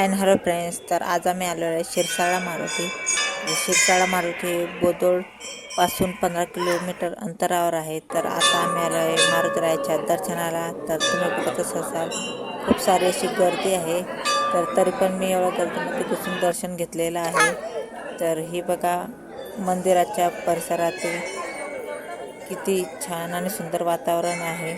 And hello friends तर आज आम्ही आलो आहे शिरसाळा मारुती. शिरसाळा मारुती बोदोडपासून पंधरा किलोमीटर अंतरावर आहे. तर आता आम्ही आलो आहे मारुतीरायाच्या दर्शनाला. तर तुम्ही बघतच असाल खूप सारी अशी गर्दी आहे. तर तरी पण मी एवढ्या गर्दीमध्ये घुसून दर्शन घेतलेलं आहे. तर ही बघा मंदिराच्या परिसरातील किती छान आणि सुंदर वातावरण आहे.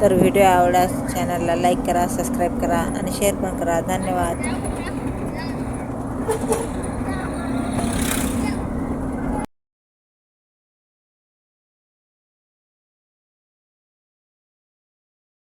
तर व्हिडिओ आवडल्यास चॅनलला लाईक करा सबस्क्राईब करा आणि शेअर पण करा. धन्यवाद.